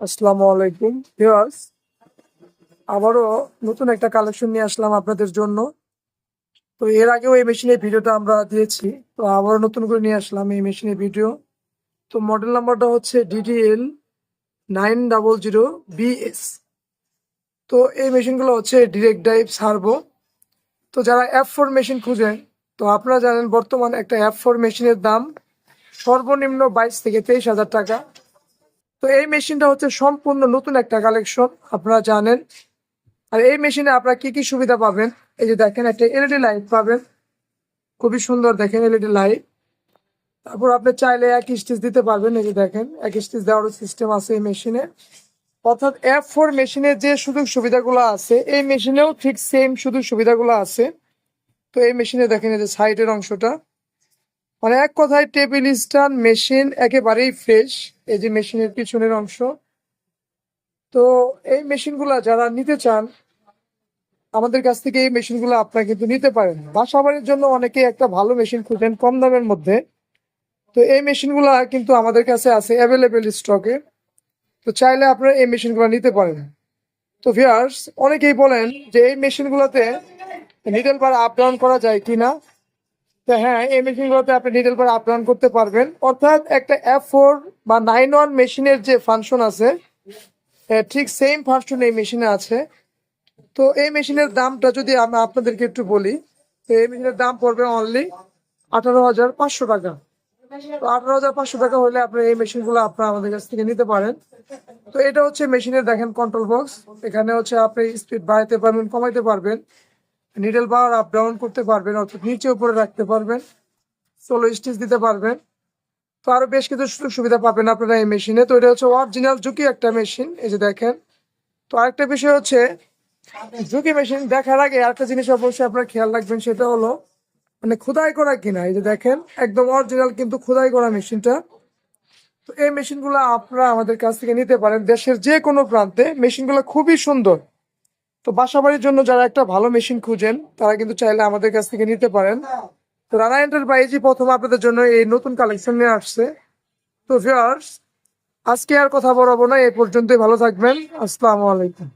আসসালামু আলাইকুম, ভিউয়ার্স। আবারও নতুন একটা কালেকশন নিয়ে আসলাম আপনাদের জন্য। তো এর আগেও এই মেশিনের ভিডিওটা আমরা দিয়েছি। তো আবারও নতুন করে নিয়ে আসলাম এই মেশিনের ভিডিও। তো মডেল নাম্বারটা হচ্ছে DDL nine double zero BS তো এই মেশিনগুলো হচ্ছে ডিরেক্ট ড্রাইভ সার্ভো তো যারা অ্যাপ ফোর মেশিন খুঁজেন, তো আপনারা জানেন বর্তমান একটা অ্যাপ ফোর মেশিনের দাম সর্বনিম্ন বাইশ থেকে তেইশ হাজার টাকা। তো এই মেশিনটা হচ্ছে সম্পূর্ণ নতুন একটা কালেকশন আপনারা জানেন। আর এই মেশিনে আপনারা কি কি সুবিধা পাবেন? এই যে দেখেন, একটা এলইডি লাইট পাবেন। খুবই সুন্দর দেখেন এলইডি লাইট তারপর আপনি চাইলে এক স্টিচ দিতে পারবেন, এই যে দেখেন, এক স্টিচ দেওয়ারও সিস্টেম আছে এই মেশিনে। অর্থাৎ এফ ফোর মেশিনে যে সুযোগ সুবিধাগুলো আছে, এই মেশিনেও ঠিক সেম সুযোগ সুবিধাগুলো আছে। তো এই মেশিনে দেখেন, এই যে সাইডের অংশটা। মানে এক কথায় টেবিল স্ট্যান্ড মেশিন একেবারেই ফ্রেশ এই যে মেশিনের পিছনের অংশ। তো এই মেশিনগুলা যারা নিতে চান, আমাদের কাছ থেকে এই মেশিনগুলো আপনারা কিন্তু নিতে পারেন। বাসা বাড়ির জন্য অনেকে একটা ভালো মেশিন খুঁজেন কম দামের মধ্যে। তো এই মেশিনগুলো কিন্তু আমাদের কাছে আছে অ্যাভেলেবেল স্টকে তো চাইলে আপনারা এই মেশিনগুলো নিতে পারেন। তো ভিয়ার্স অনেকেই বলেন যে এই মেশিনগুলোতে নিডেল বার আপ ডাউন করা যায় কিনা। হ্যাঁ এই মেশিনগুলোতে আপনি নিডেল বার আপ ডাউন করতে পারবেন। অর্থাৎ একটা এফ ফোর বা নাইন ওয়ান মেশিনের যে ফাংশন আছে ঠিক সেম ফাংশন এই মেশিনে আছে। তো এই মেশিনের দামটা যদি আমি আপনাদেরকে একটু বলি, তো এই মেশিনের দাম পড়বে অনলি আঠারো হাজার পাঁচশো টাকা। তো আঠারো হাজার পাঁচশো টাকা হলে আপনি এই মেশিনগুলো আপনার আমাদের কাছ থেকে নিতে পারেন। তো এটা হচ্ছে মেশিনের দেখেন কন্ট্রোল বক্স এখানে হচ্ছে আপনি স্পিড বাড়াইতে পারবেন, কমাইতে পারবেন। নিডেল পাওয়ার আপ ডাউন করতে পারবেন অর্থাৎ নিচে উপরে রাখতে পারবেন। সোলো স্টিচ দিতে পারবেন। তো আরও বেশ কিছু সুযোগ সুবিধা পাবেন আপনারা এই মেশিনে তো এটা হচ্ছে অরিজিনাল ঝুঁকি একটা মেশিন এই যে দেখেন। তো আরেকটা বিষয় হচ্ছে, ঝুঁকি মেশিন দেখার আগে আরেকটা জিনিস অবশ্যই আপনারা খেয়াল রাখবেন, সেটা হলো মানে খোদাই করা কিনা, এই যে দেখেন, একদম অরিজিনাল কিন্তু খোদাই করা মেশিনটা তো এই মেশিনগুলো আপনারা আমাদের কাছ থেকে নিতে পারেন, দেশের যে কোনো প্রান্তে। মেশিনগুলো খুবই সুন্দর। তো বাসাবাড়ির জন্য যারা একটা ভালো মেশিন খুঁজেন, তারা কিন্তু চাইলে আমাদের কাছ থেকে নিতে পারেন। তো রানা এন্টারপ্রাইজই প্রথম আপনাদের জন্য এই নতুন কালেকশন নিয়ে আসছে। তো ভিউয়ার্স আজকে আর কথা বলব না, এই পর্যন্তই ভালো থাকবেন। আসসালামু আলাইকুম।